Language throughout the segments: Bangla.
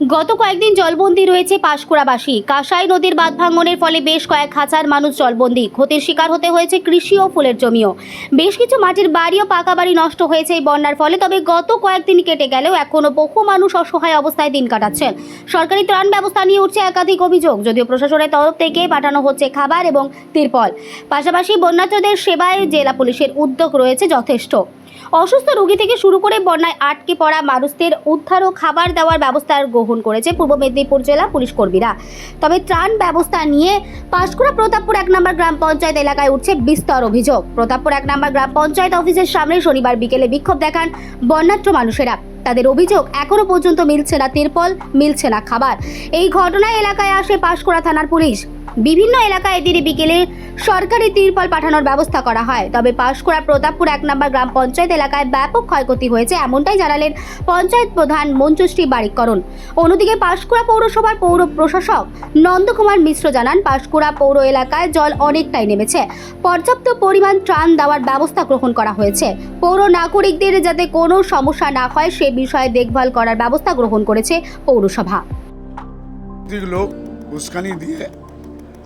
গত কয়েকদিন জলবন্দি রয়েছে পাঁশকুড়াবাসী। কাঁসাই নদীর বাঁধ ভাঙনের ফলে বেশ কয়েক হাজার মানুষ জলবন্দি। ক্ষতির শিকার হতে হয়েছে কৃষি ও ফুলের জমিও। বেশ কিছু মাটির বাড়ি ও পাকা বাড়ি নষ্ট হয়েছে এই বন্যার ফলে, তবে গত কয়েকদিন কেটে গেলেও এখনও বহু মানুষ অসহায় অবস্থায় দিন কাটাচ্ছেন। সরকারি ত্রাণ ব্যবস্থা নিয়ে উঠছে একাধিক অভিযোগ, যদিও প্রশাসনের তরফ থেকে পাঠানো হচ্ছে খাবার এবং তিরপল। পাশাপাশি বন্যার্থদের সেবায় জেলা পুলিশের উদ্যোগ রয়েছে যথেষ্ট। অসুস্থ রোগী থেকে শুরু করে বন্যায় আটকে পড়া মানুষদের উদ্ধার ও খাবার দেওয়ার ব্যবস্থা গ্রহণ করেছে পূর্ব মেদিনীপুর জেলা পুলিশ কর্মীরা। তবে ত্রাণ ব্যবস্থা নিয়ে পাঁশকুড়া প্রতাপপুর এক নম্বর গ্রাম পঞ্চায়েত এলাকায় উঠছে বিস্তর অভিযোগ। প্রতাপপুর এক নম্বর গ্রাম পঞ্চায়েত অফিসের সামনে শনিবার বিকেলে বিক্ষোভ দেখান বন্যাত্র মানুষেরা। তাদের অভিযোগ এখনও পর্যন্ত মিলছে না তিরপল, মিলছে না খাবার। এই ঘটনায় এলাকায় আসে পাঁশকুড়া থানার পুলিশ। বিভিন্ন এলাকায় এদিনে বিকেলে সরকারি তিরপল পাঠানোর ব্যবস্থা করা হয়। তবে পাঁশকুড়া প্রতাপপুর এক নম্বর গ্রাম পঞ্চায়েত এলাকায় ব্যাপক ক্ষয়ক্ষতি হয়েছে এমনটাই জানালেন পঞ্চায়েত প্রধান মঞ্জুশ্রী বারিকরণ। অন্যদিকে পাঁশকুড়া পৌরসভার পৌর প্রশাসক নন্দকুমার মিশ্র জানান, পাঁশকুড়া পৌর এলাকায় জল অনেকটাই নেমেছে। পর্যাপ্ত পরিমাণ ত্রাণ দেওয়ার ব্যবস্থা গ্রহণ করা হয়েছে। পৌর নাগরিকদের যাতে কোনো সমস্যা না হয় সে বিষয়ে দেখভাল করার ব্যবস্থা গ্রহণ করেছে পৌরসভা। লোক উস্কানি দিয়ে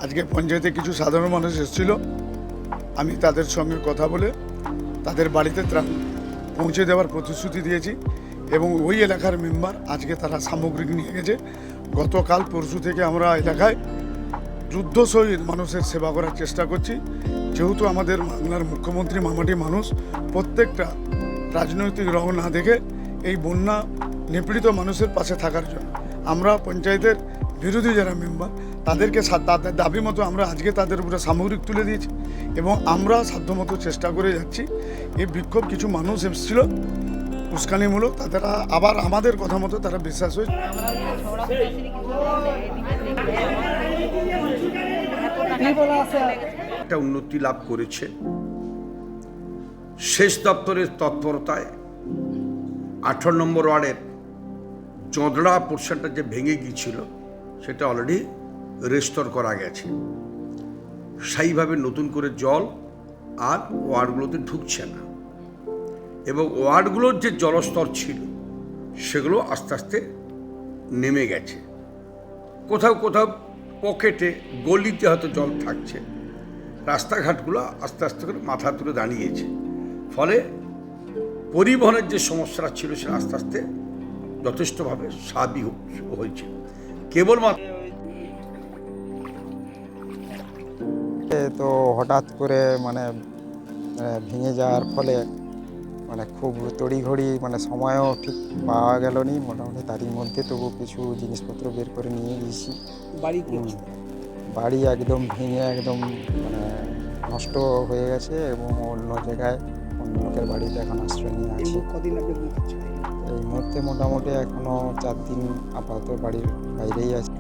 আজকে পঞ্চায়েতে কিছু সাধারণ মানুষ এসেছিল। আমি তাদের সঙ্গে কথা বলে তাদের বাড়িতে ত্রাণ পৌঁছে দেওয়ার প্রতিশ্রুতি দিয়েছি এবং ওই এলাকার মেম্বার আজকে তারা সামগ্রিক নিয়ে গেছে। গতকাল পরশু থেকে আমরা এলাকায় যুদ্ধ শহীদ মানুষের সেবা করার চেষ্টা করছি। যেহেতু আমাদের বাংলার মুখ্যমন্ত্রী মামাটি মানুষ, প্রত্যেকটা রাজনৈতিক রং না দেখে এই বন্যা নিপীড়িত মানুষের পাশে থাকার জন্য। আমরা পঞ্চায়েতের বিরোধী যারা মেম্বার, তাদেরকে তাদের দাবি মতো আমরা আজকে তাদের উপরে সামগ্রিক তুলে দিয়েছি এবং আমরা সাধ্যমতো চেষ্টা করে যাচ্ছি। এই বিক্ষোভ কিছু মানুষ এসেছিল, উস্কানিমূলক তারা আবার আমাদের কথা মতো তারা বিশ্বাস হয়ে একটা উন্নতি লাভ করেছে। শেষ দপ্তরের তৎপরতায় আঠারো নম্বর ওয়ার্ডের চঁদড়া পোর্শনটা যে ভেঙে গিয়েছিল, সেটা অলরেডি রেস্টোর করা গেছে। সেইভাবে নতুন করে জল আর ওয়ার্ডগুলোতে ঢুকছে না। এবং ওয়ার্ডগুলোর যে জলস্তর ছিল, সেগুলো আস্তে আস্তে নেমে গেছে। কোথাও কোথাও পকেটে গলিতে হয়তো জল থাকছে। রাস্তাঘাটগুলো আস্তে আস্তে করে মাথা তুলে দাঁড়িয়েছে। ফলে পরিবহনের যে সমস্যাটা ছিল সেটা আস্তে আস্তে যথেষ্টভাবে স্বাভাবিক হয়েছে। কেবলমাত্র এ তো হঠাৎ করে মানে ভেঙে যাওয়ার ফলে মানে খুব তড়িঘড়ি মানে সময়ও ঠিক পাওয়া গেল নি মোটামুটি তারই মধ্যে তবু কিছু জিনিসপত্র বের করে নিয়ে গেছি বাড়ি বাড়ি একদম ভেঙে একদম মানে নষ্ট হয়ে গেছে এবং অন্য জায়গায় অন্য লোকের বাড়িতে এখন আশ্রয় নিয়ে আছি। কদিন আপনি এই মুহূর্তে মোটামুটি এখনও চার দিন আপাতত বাড়ির বাইরেই আছে।